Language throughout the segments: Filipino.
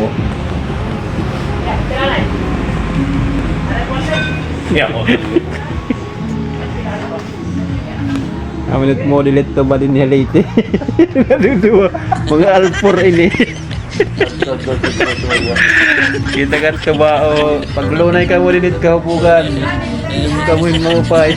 po. Yeah, oh. okay. Aminat mo, delete to ba din niya late? Naduduwa. Mga alpor ini. Kita kat ka ba o paglunay ka mo delete ka upugan. Hindi ka mo yung mga pa eh.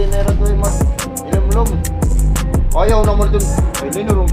Wala, di na rin ko yung mas ilumlum. Ayaw naman dun. Ay, di na rin